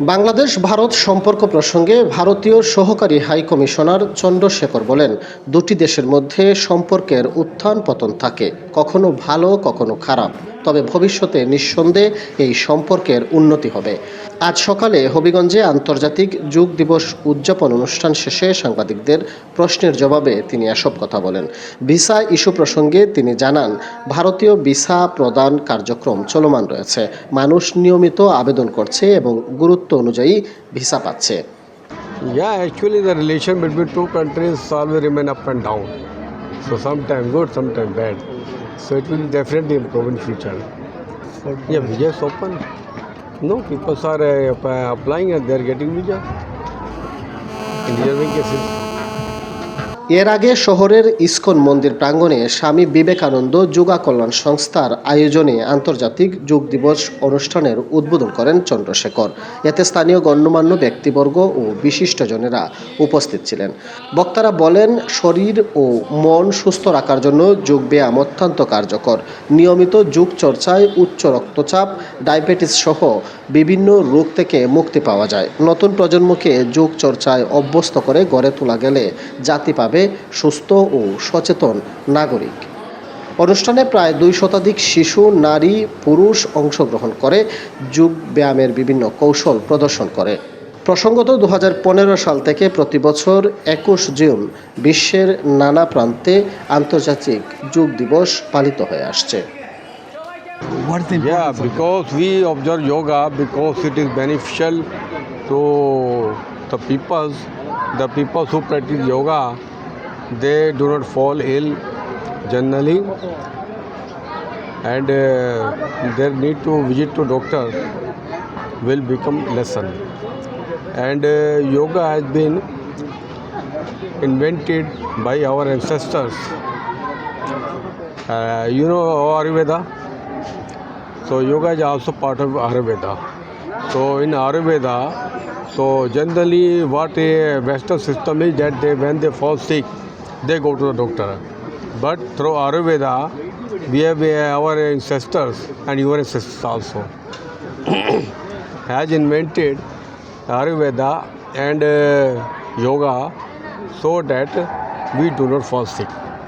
বাংলাদেশ ভারত সম্পর্ক প্রসঙ্গে ভারতীয় সহকারী হাই কমিশনার চন্দ্রশেখর বলেন, দুটি দেশের মধ্যে সম্পর্কের উত্থান পতন থাকে। কখনো ভালো কখনো খারাপ। তবে ভবিষ্যতে নিঃসন্দেহে এই সম্পর্কের উন্নতি হবে। আজ সকালে হবিগঞ্জে আন্তর্জাতিক যোগ দিবস উদযাপন অনুষ্ঠান শেষে সাংবাদিকদের প্রশ্নের জবাবে তিনি এসব কথা বলেন। ভিসা ইস্যু প্রসঙ্গে তিনি জানান ভারতীয় ভিসা প্রদান কার্যক্রম চলমান রয়েছে। মানুষ নিয়মিত আবেদন করছে এবং গুরুত্ব অনুযায়ী ভিসা পাচ্ছে। Yeah, actually, the relation between two countries always remain up and down. So sometimes good, sometimes bad. So it will definitely improve in future. Yeah, visa is open. No, people are uh, applying and they are getting visa. In deserving cases. এর আগে শহরের ISKCON মন্দির প্রাঙ্গণে স্বামী বিবেকানন্দ যোগা কল্যাণ সংস্থার আয়োজনে আন্তর্জাতিক যোগ দিবস অনুষ্ঠানের উদ্বোধন করেন চন্দ্রশেখর। এতে স্থানীয় গণ্যমান্য ব্যক্তিবর্গ ও বিশিষ্টজনেরা উপস্থিত ছিলেন। বক্তারা বলেন, শরীর ও মন সুস্থ রাখার জন্য যোগ ব্যায়াম অত্যন্ত কার্যকর। নিয়মিত যোগ চর্চায় উচ্চ রক্তচাপ, ডায়াবেটিস সহ বিভিন্ন রোগ থেকে মুক্তি পাওয়া যায়। নতুন প্রজন্মকে যোগ চর্চায় অভ্যস্ত করে গড়ে তোলা গেলে জাতি পাবে সুস্থ ও সচেতন নাগরিক। অনুষ্ঠানে প্রায় দুই শতাধিক শিশু, নারী, পুরুষ অংশগ্রহণ করে, যোগ ব্যায়ামের বিভিন্ন কৌশল প্রদর্শন করে। প্রসঙ্গত দু হাজার পনেরো সাল থেকে প্রতি বছর একুশ জুন বিশ্বের নানা প্রান্তে আন্তর্জাতিক যোগ দিবস পালিত হয়ে আসছে। What is the Yeah, because we observe yoga because it is beneficial to the people. The people who practice yoga, they do not fall ill generally, and uh, their need to visit to doctor will become lesson. And uh, yoga has been invented by our ancestors. Uh, you know Ayurveda. So yoga is also part of Ayurveda. So in Ayurveda, so generally what a Western system is that they, when they fall sick, they go to the doctor. But through Ayurveda, we have uh, our ancestors and your ancestors also has invented Ayurveda and uh, yoga so that we do not fall sick.